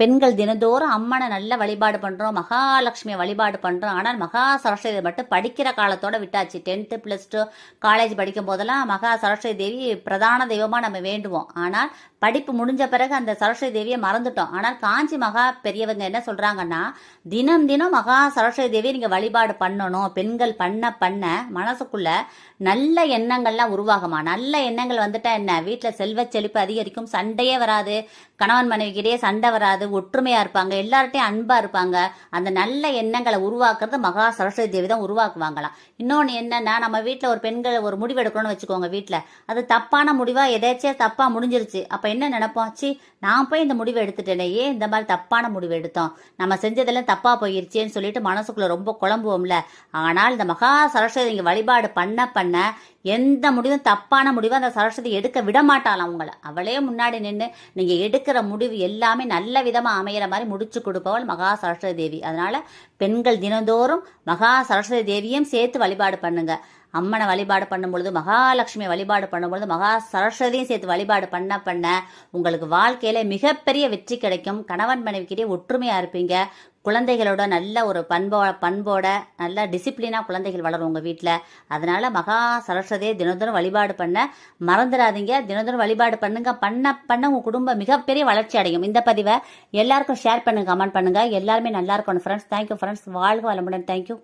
பெண்கள் தினந்தோறும் அம்மனை நல்ல வழிபாடு பண்ணுறோம் மகாலட்சுமியை வழிபாடு பண்ணுறோம் ஆனால் மகா சரஸ்வதி மட்டும் படிக்கிற காலத்தோட விட்டாச்சு. டென்த்து ப்ளஸ் டூ காலேஜ் படிக்கும் போதெல்லாம் மகா சரஸ்வதி தேவி பிரதான தெய்வமாக நம்ம வேண்டுவோம். ஆனால் படிப்பு முடிஞ்ச பிறகு அந்த சரஸ்வதி தேவியை மறந்துட்டோம். ஆனால் காஞ்சி மகா பெரியவங்க என்ன சொல்கிறாங்கன்னா தினம் தினம் மகா சரஸ்வதி தேவியை நீங்கள் வழிபாடு பண்ணணும். பெண்கள் பண்ண பண்ண மனசுக்குள்ள நல்ல எண்ணங்கள்லாம் உருவாகுமா? நல்ல எண்ணங்கள் வந்துட்டா என்ன? வீட்டில் செல்வ செழிப்பு அதிகரிக்கும் சண்டையே வராது. கணவன் மனைவிக்கிட்டே சண்டை வராது. ஒற்றுமையா இருப்பாங்க எல்லார்ட்டையும் அன்பா இருப்பாங்க. அந்த நல்ல எண்ணங்களை உருவாக்குறது மகா சரஸ்வதி தேவி தான் உருவாக்குவாங்களாம். இன்னொன்று என்னன்னா நம்ம வீட்டில் ஒரு பெண்கள் ஒரு முடிவு எடுக்கணும்னு வச்சுக்கோங்க வீட்டில் அது தப்பான முடிவா எதாச்சியா தப்பா முடிஞ்சிருச்சு. அப்ப என்ன நினைப்போம்? சி நான் போய் இந்த முடிவு எடுத்துட்டேனே ஏன் இந்த மாதிரி தப்பான முடிவு எடுத்தோம்? நம்ம செஞ்சதெல்லாம் தப்பா போயிருச்சேன்னு சொல்லிட்டு மனசுக்குள்ள ரொம்ப குழம்புவோம்ல. ஆனால் இந்த மகா சரஸ்வதி வழிபாடு பண்ண பண்ண எந்த முடிவும் தப்பான முடிவும் அந்த சரஸ்வதி எடுக்க விட மாட்டாளாம் உங்களை அவளே முன்னாடி நின்று நீங்கள் எடுக்கிற முடிவு எல்லாமே நல்ல விதமாக அமையிற மாதிரி முடிச்சு கொடுப்பவள் மகா சரஸ்வதி தேவி. அதனால் பெண்கள் தினந்தோறும் மகா சரஸ்வதி தேவியும் சேர்த்து வழிபாடு பண்ணுங்கள் அம்மனை வழிபாடு பண்ணும்பொழுது மகாலட்சுமி வழிபாடு பண்ணும் பொழுது மகா சரஸ்வதியும் சேர்த்து வழிபாடு பண்ண பண்ண உங்களுக்கு வாழ்க்கையில மிகப்பெரிய வெற்றி கிடைக்கும். கணவன் மனைவிக்கிட்டே ஒற்றுமையா இருப்பீங்க. குழந்தைகளோட நல்ல ஒரு பண்போ பண்போட நல்ல டிசிப்ளினாக குழந்தைகள் வளரும் உங்கள் வீட்டில் அதனால மகா சரஸ்வதியை தினந்தோறும் வழிபாடு பண்ண மறந்துடாதீங்க. தினந்தோறும் வழிபாடு பண்ணுங்க. பண்ண பண்ண உங்கள் குடும்பம் மிகப்பெரிய வளர்ச்சி அடையும். இந்த பதிவை எல்லாருக்கும் ஷேர் பண்ணுங்க கமெண்ட் பண்ணுங்க. எல்லாருமே நல்லா இருக்கணும் ஃப்ரெண்ட்ஸ் தேங்க்யூ ஃப்ரெண்ட்ஸ் வாழ்க வளமுடன். தேங்க்யூ